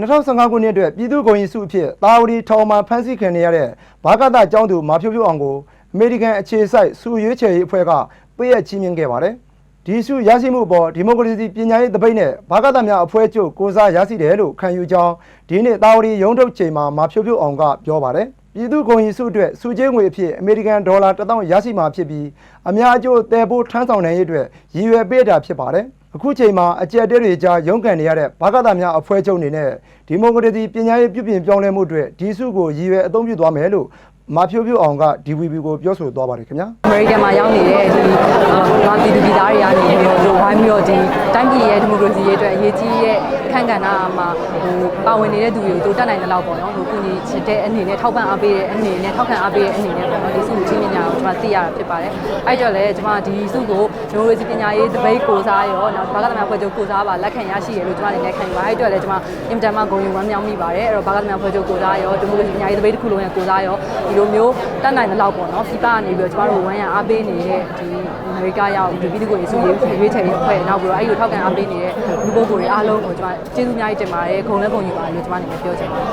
2015ခုနှစ်အတွက်ပြည်သူ့ဂုဏ်ရည်စုအဖြစ်တာဝတီထောင်မှာဖမ်းဆီးခံနေရတဲ့ဘာကတကျောင်းသူမာဖြိုးဖြိုးအောင်ကိုအမေရိကန်အခြေစိုက်စုရွေးချယ်ရေးအဖွဲ့ကပေးအပ်ချီးမြှင့်ခဲ့ပါတယ်။ဒီစုရရှိမှုအပေါ်ဒီမိုကရေစီပညာရေးတပိတ်နဲ့ဘာကတများအဖွဲ့ချုပ်ကိုစားရရှိတယ်လို့ခံယူကြောင်းဒီနေ့တာဝတီရုံးထုတ်ချိန်မှာမာဖြိုးဖြိုးအောင်ကပြောပါတယ်။ပြည်သူ့ဂုဏ်ရည်စုအတွက်စုချင်းငွေအဖြစ်အမေရိကန်ဒေါ်လာ1000ရရှိမှာဖြစ်ပြီးအများအကျိုးတည်ဖို့ထမ်းဆောင်နိုင်ရေးအတွက်ရည်ရွယ်ပေးတာဖြစ်ပါတယ်။ အခုချိန်မှာအကြက်တဲတွေကြားရုန်းကန်နေရတဲ့ဘာကတာများအဖွဲ့ချုပ်အနေနဲ့ဒီမိုကရေစီပညာရေးပြုပြင်ပြောင်းလဲမှုအတွက်ဒီစုကိုရည်ရွယ်အသုံးပြုသွားမယ်လို့မာဖြိုးဖြိုးအောင်က DVB ကိုပြောဆိုသွားပါတယ်ခင်ဗျာအမေရိကန်မှာရောက်နေတဲ့ဒီအာပြည်သူပြည်သားတွေကနေပြီးတော့ဝိုင်းပြီးတော့ဒီတိုင်းပြည်ရဲ့ဒီမိုကရေစီရေးအတွက်အရေးကြီးရဲ့အခန့်ကဏ္ဍမှာဟိုပါဝင်နေတဲ့သူတွေကိုတို့တတ်နိုင်တဲ့လောက်ပေါ့နော်ဟိုကုညီချစ်တဲ့အနေနဲ့ထောက်ပံ့အားပေးတဲ့အနေနဲ့ထောက်ခံအားပေးတဲ့အနေနဲ့ပေါ့နော်ဒီစုကိုချင်း မြညာကိုကျွန်မသိရတာဖြစ်ပါတယ်အဲ့တော့လည်းကျွန်မဒီစုကိုဒီမိုကရေစီပညာရေးတပိတ်ကိုစားရောနောက်ဘာကသမဖွဲ့ချုပ်ကိုစားပါလက်ခံရရှိရလို့ကျွန်မအနေနဲ့ခံယူပါအဲ့တော့လည်းကျွန်မအင်တန်မှဂုဏ်ယူဝမ်းမြောက်မိပါတယ်အဲ့တော့ဘာကသမဖွဲ့ချုပ်ကိုစားရောဒီမိုကရေစီပညာရေးတပိတ်တစ်ခုလုံးရဲ့ကိုစားရောဒီလိုမျိုးတတ်နိုင်တဲ့လောက်ပေါ့နော်ဖိပါကနေပြီးတော့ကျွန်တော်တို့ဝမ်းရအားပေးနေတဲ့ဒီအမေရိကရောက်ဒီပြည်သူ့ကိုရေးစုရေးရွေးချယ်ရေးအဖွဲ့နောက်ပြီးတော့အဲ့ဒီထောက်ခံအားပေးနေတဲ့လူပုဂ္ဂိုလ်တွေအားလုံးကိုကျွန်မကျေးဇူးအများကြီးတင်ပါတယ်ဂုဏ်လည်းဂုဏ်ယူပါတယ်လို့ကျွန်မအနေနဲ့ပြောချင်ပါတယ်